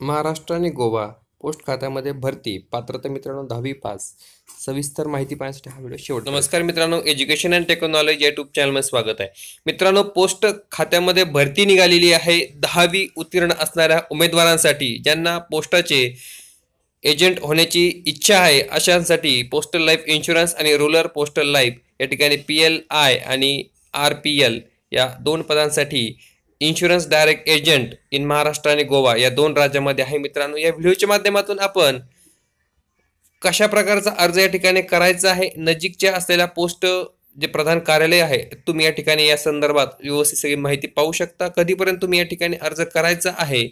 महाराष्ट्र आणि गोवा पोस्ट खात्यामध्ये भरती. पात्रता मित्रांनो दहावी पास. सविस्तर माहिती पाहण्यासाठी हा व्हिडिओ शेवट नमस्कार मित्रांनो एज्युकेशन अँड टेक्नॉलॉजी युट्यूब चॅनलमध्ये स्वागत आहे. मित्रांनो पोस्ट खात्यामध्ये भरती निघालेली आहे. दहावी उत्तीर्ण असणाऱ्या उमेदवारांसाठी ज्यांना पोस्टाचे एजंट होण्याची इच्छा आहे अशांसाठी पोस्टल लाईफ इन्शुरन्स आणि रुरल पोस्टल लाईफ या ठिकाणी पी एल आय आणि आर पी एल या दोन पदांसाठी insurance direct agent in Maharashtra आणि गोवा या दोन राज्यामध्ये आहे. मित्रांनो या व्हिडिओच्या माध्यमातून आपण कशा प्रकारचा अर्ज या ठिकाणी करायचा आहे? नजीकच्या असलेल्या पोस्ट जे प्रधान कार्यालय आहे तुम्ही या ठिकाणी या संदर्भात व्यवस्थित सगळी माहिती पाहू शकता. कधीपर्यंत तुम्ही या ठिकाणी अर्ज करायचा आहे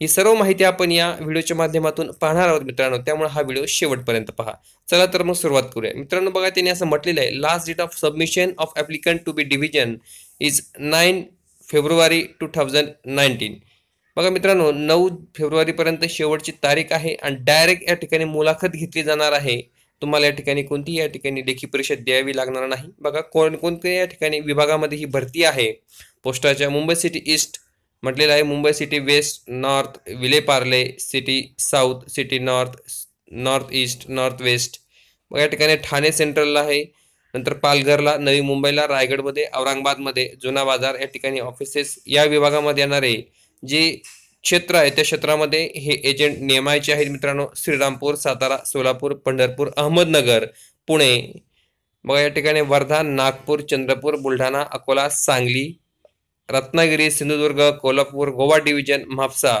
ही सर्व माहिती आपण या व्हिडिओच्या माध्यमातून पाहणार आहोत मित्रांनो. त्यामुळे हा व्हिडिओ शेवटपर्यंत पहा. चला तर मग सुरुवात करूया. मित्रांनो बघा त्यांनी असं म्हटलेलं आहे last date of submission of applicant to be division is nine February two thousand nineteen बघा मित्रांनो नऊ फेब्रुवारीपर्यंत शेवटची तारीख आहे आणि डायरेक्ट या ठिकाणी मुलाखत घेतली जाणार आहे. तुम्हाला या ठिकाणी कोणतीही या ठिकाणी लेखी परीक्षा द्यावी लागणार नाही. बघा कोण कोणत्या या ठिकाणी विभागामध्ये ही भरती आहे? पोस्टाच्या मुंबई सिटी ईस्ट म्हटलेलं आहे. Mumbai city west north Vile Parle city south city north north east north west. बघा या ठिकाणी ठाणे सेंट्रलला आहे. नंतर पालघरला नवी मुंबईला रायगडमध्ये औरंगाबादमध्ये जुना बाजार या ठिकाणी ऑफिसेस या विभागामध्ये येणारे जे क्षेत्र आहे त्या क्षेत्रामध्ये हे एजंट नेमायचे आहेत मित्रांनो. श्रीरामपूर सातारा सोलापूर पंढरपूर अहमदनगर पुणे. मग या ठिकाणी वर्धा नागपूर चंद्रपूर बुलढाणा अकोला सांगली रत्नागिरी सिंधुदुर्ग कोल्हापूर गोवा डिव्हिजन म्हापसा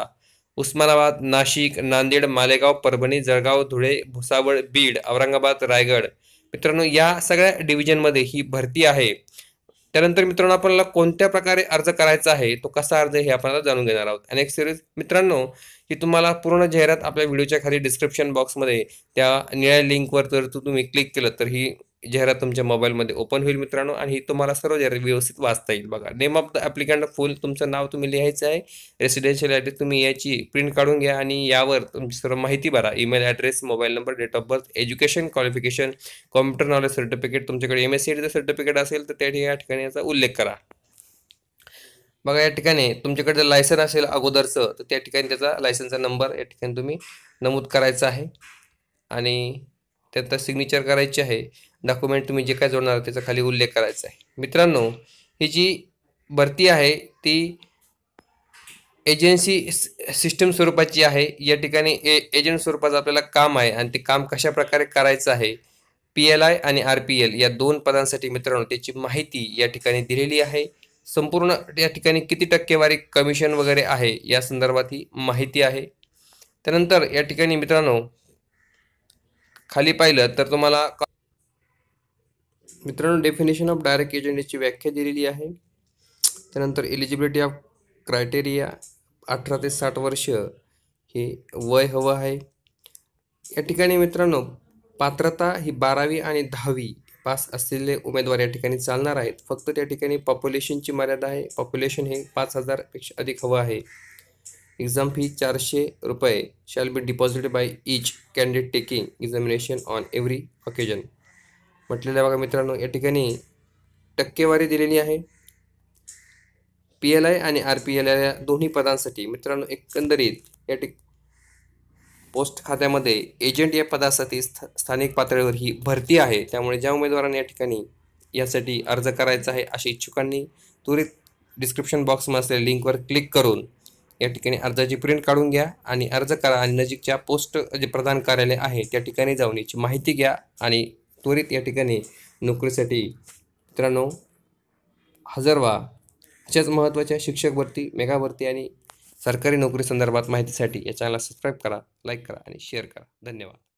उस्मानाबाद नाशिक नांदेड मालेगाव परभणी जळगाव धुळे भुसावळ बीड औरंगाबाद रायगड. मित्रांनो या सगळ्या डिव्हिजनमध्ये ही भरती आहे. त्यानंतर मित्रांनो आपल्याला कोणत्या प्रकारे अर्ज करायचा आहे तो कसा अर्ज हे आपण आता जाणून घेणार आहोत. आणि एक सिरीज मित्रांनो ही तुम्हाला पूर्ण जाहिरात आपल्या व्हिडिओच्या खाली डिस्क्रिप्शन बॉक्समध्ये त्या निळ्या लिंकवर जर तू तुम्ही क्लिक केलं तर ही जाहिरात तुमच्या मोबाईलमध्ये ओपन होईल मित्रांनो आणि ही तुम्हाला सर्व जाहिरात व्यवस्थित वाचता येईल बघा. Name of the applicant full तुमचं नाव तुम्ही लिहायचं आहे. रेसिडेन्शियल ॲड्रेस तुम्ही याची प्रिंट काढून घ्या आणि यावर तुमची सर्व माहिती भरा. Email address mobile number date of birth education qualification computer knowledge certificate तुमच्याकडे एम एस सी सर्टिफिकेट असेल तर त्या या ठिकाणी याचा उल्लेख करा. बघा या ठिकाणी तुमच्याकडे जर लायसन असेल अगोदरचं तर त्या ठिकाणी त्याचा लायसनचा नंबर या ठिकाणी तुम्ही नमूद करायचा आहे. आणि त्यानंतर सिग्नेचर करायची आहे. डॉक्युमेंट तुम्ही जे काय जोडणार त्याचा खाली उल्लेख करायचा आहे. मित्रांनो ही जी भरती आहे ती एजन्सी सिस्टम स्वरूपाची आहे. या ठिकाणी ए एजंट स्वरूपाचं आपल्याला काम आहे आणि ते काम कशा प्रकारे करायचं आहे पी एल आय आणि आर पी एल या दोन पदांसाठी मित्रांनो त्याची माहिती या ठिकाणी दिलेली आहे. संपूर्ण या ठिकाणी किती टक्केवारी कमिशन वगैरे आहे या संदर्भात ही माहिती आहे. त्यानंतर या ठिकाणी मित्रांनो खाली पाहिलं तर तुम्हाला मित्रांनो डेफिनेशन ऑफ डायरेक्ट एजंटची व्याख्या दिलेली आहे. त्यानंतर एलिजिबिलिटी ऑफ क्रायटेरिया अठरा ते साठ वर्ष हे वय हवं आहे. या ठिकाणी मित्रांनो पात्रता ही बारावी आणि दहावी पास असलेले उमेदवार या ठिकाणी चालणार आहेत. फक्त त्या ठिकाणी पॉप्युलेशनची मर्यादा आहे. पॉप्युलेशन हे पाच हजारपेक्षा अधिक हवं आहे. एक्झाम फी चारशे रुपये shall be deposited by each candidate taking examination on every occasion म्हटलेलं बघा मित्रांनो या ठिकाणी टक्केवारी दिलेली आहे. पी एल आय आणि आर पी एल आय या दोन्ही पदांसाठी मित्रांनो एकंदरीत या ठिक पोस्ट खात्यामध्ये एजंट या पदासाठी स्थ स्थानिक पातळीवर ही भरती आहे. त्यामुळे ज्या उमेदवारांनी या ठिकाणी यासाठी अर्ज करायचा आहे अशा इच्छुकांनी त्वरित डिस्क्रिप्शन बॉक्समध्ये असलेल्या लिंकवर क्लिक करून या ठिकाणी अर्जाची प्रिंट काढून घ्या आणि अर्ज करा आणि नजीकच्या पोस्ट जे प्रधान कार्यालय आहे त्या ठिकाणी जाऊन याची माहिती घ्या आणि त्वरित या ठिकाणी नोकरीसाठी मित्रांनो हजर व्हा अशाच महत्त्वाच्या शिक्षक भरती मेगा भरती आणि सरकारी नोकरी संदर्भात माहितीसाठी या चॅनलला सबस्क्राईब करा लाईक करा आणि शेअर करा. धन्यवाद.